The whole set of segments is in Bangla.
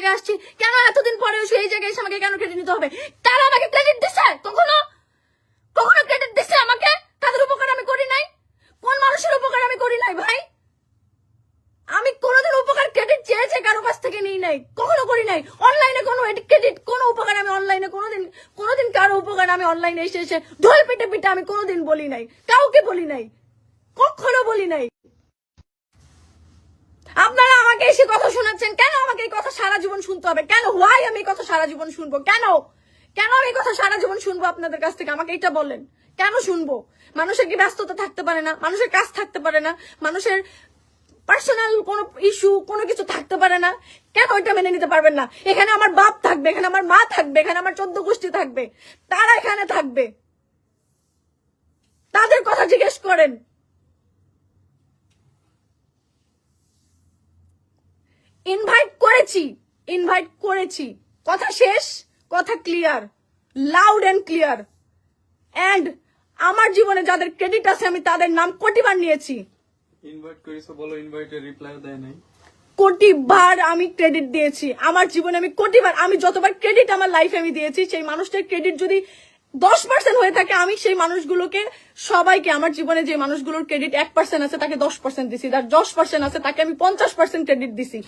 জায়গায় আসছি। কেন এতদিন পরে এসে এই জায়গায় এসে আমাকে কেন ক্রেডিট নিতে হবে? তারা আমাকে ক্রেডিট দিচ্ছে কখনো? কখনো ক্রেডিট দিচ্ছে আমাকে? তাদের উপকার আমি করি নাই? কোন মানুষের উপকার আমি করি নাই ভাই? আমি কোনোদিন উপকার ক্রেডিট চেয়েছে কারও কাছ থেকে নিই নাই, কখনো করি নাই। অনলাইনে কোনো ক্রেডিট কোনো উপকার আমি অনলাইনে কোনোদিন কোনোদিন কারও উপকার আমি অনলাইনে এসে এসে ঢোল পিটে পিটে আমি কোনোদিন বলি নাই। কাউকে বলি নাই। কখনো বলি নাই। এসে কথা শোনাচ্ছেন? কেন আমাকে এই কথা সারা জীবন শুনতে হবে? কেন? হোয়াই আমি এই কথা সারা জীবন শুনব? কেন? কেন আমি এই কথা সারা জীবন শুনব আপনাদের কাছ থেকে? আমাকে এটা বলেন। কেন শুনব? মানুষের কি ব্যস্ততা থাকতে পারে না? মানুষের কাজ থাকতে পারে না? মানুষের পার্সোনাল কোনো ইস্যু কোনো কিছু থাকতে পারে না? কেন এটা মেনে নিতে পারবেন না? এখানে আমার বাপ থাকবে, এখানে আমার মা থাকবে, এখানে আমার চোদ্দ গোষ্ঠী থাকবে। তারা এখানে থাকবে। তাদের কথা জিজ্ঞেস করেন। ইনভাইট করেছি ইনভাইট করেছি। কথা শেষ কথা clear loud and clear and আমার জীবনে যাদের ক্রেডিট আছে আমি তাদের নাম কোটিবার নিয়েছি। ইনভাইট করিছো বলো ইনভাইটের রিপ্লাই দেয় নাই। কোটিবার আমি ক্রেডিট দিয়েছি। আমার জীবনে আমি কোটিবার আমি যতবার ক্রেডিট আমার লাইফে আমি দিয়েছি সেই মানুষটার ক্রেডিট যদি দশ পার্সেন্ট হয়ে থাকে, আমি সেই মানুষগুলোকে, সবাইকে, আমার জীবনে যে মানুষগুলোর ক্রেডিট এক পার্সেন্ট আছে, তাকে দশ পার্সেন্ট দিছি। যার দশ পার্সেন্ট আছে, তাকে আমি পঞ্চাশ পার্সেন্ট ক্রেডিট দিছি।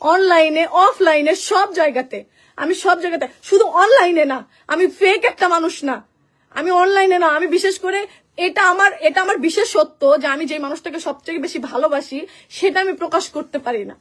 অনলাইনে অফলাইনে সব জায়গাতে, আমি সব জায়গাতে, শুধু অনলাইনে না, আমি ফেক একটা মানুষ না। আমি অনলাইনে না, আমি বিশেষ করে এটা আমার এটা আমার বিশেষ সত্য যে আমি যে মানুষটাকে সবচেয়ে বেশি ভালোবাসি, সেটা আমি প্রকাশ করতে পারি না।